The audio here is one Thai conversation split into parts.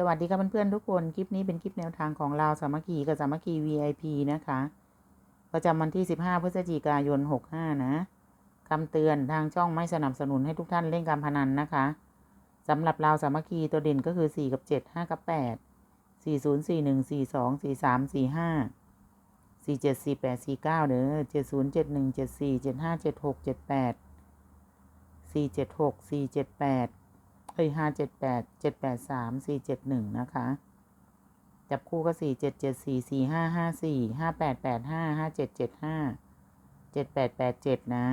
สวัสดีครับเพื่อนๆทุกคน คลิปนี้เป็นคลิปแนวทางของเราวสามัคคีกับสามัคคี VIP นะคะ ประจำวันที่ 15 พฤศจิกายน 65 นะคำเตือนทางช่องไม่สนับสนุนให้ทุกท่านเล่นการพนันนะคะสำหรับเราวสามัคคีตัวเด่นก็คือ 4 กับ 7 5 กับ 8 4 0 4 1 4 2 4 3 4 5 4 7 4 8 4 9 เด้อ7 0 7 1 7 4 7 5 7 6 7 8 4 7 6 4 7 8 เอ้ยห้าเจ็ดแปดเจ็ดแปดสามสี่เจ็ดหนึ่งนะคะ จับคู่ก็สี่เจ็ดเจ็ดสี่สี่ห้าห้าสี่ห้าแปดแปดห้าห้าเจ็ดเจ็ดห้าเจ็ดแปดแปดเจ็ดนะ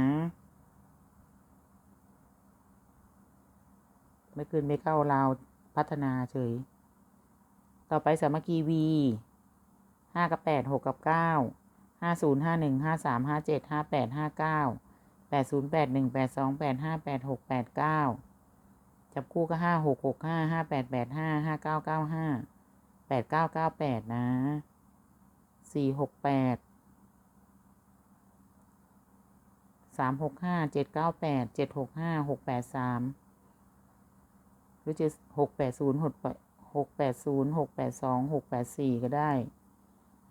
ไม่คืนไม่เข้าเราพัฒนาเฉย ต่อไปสามัคคีวีห้ากับแปดหกกับเก้าห้าศูนย์ห้าหนึ่งห้าสามห้าเจ็ดห้าแปดห้าเก้าแปดศูนย์แปดหนึ่งแปดสองแปดห้าแปดหกแปดเก้า จับคู่ก็ห้าหกหกห้าห้าแปดแปดห้าห้าเก้าเก้าห้าแปดเก้าเก้าแปดนะสี่หกแปดสามหกห้าเจ็ดเก้าแปดเจ็ดหกห้าหกแปดสามหรือจะหกแปดศูนย์หกแปดหกแปดศูนย์หกแปดสองหกแปดสี่ก็ได้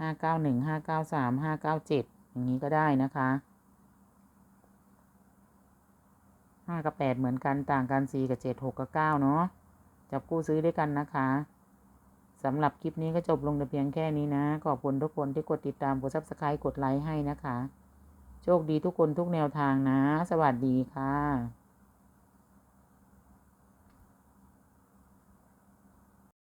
ห้าเก้าหนึ่งห้าเก้าสามห้าเก้าเจ็ดอย่างนี้ก็ได้นะคะ ห้ากับแปดเหมือนกันต่างกันสี่กับเจ็ดหกกับเก้าเนาะจับคู่ซื้อด้วยกันนะคะสำหรับคลิปนี้ก็จบลงแต่เพียงแค่นี้นะ ขอบคุณทุกคนที่กดติดตามกดซับสไครต์กดไลค์ให้นะคะ โชคดีทุกคนทุกแนวทางนะ สวัสดีค่ะ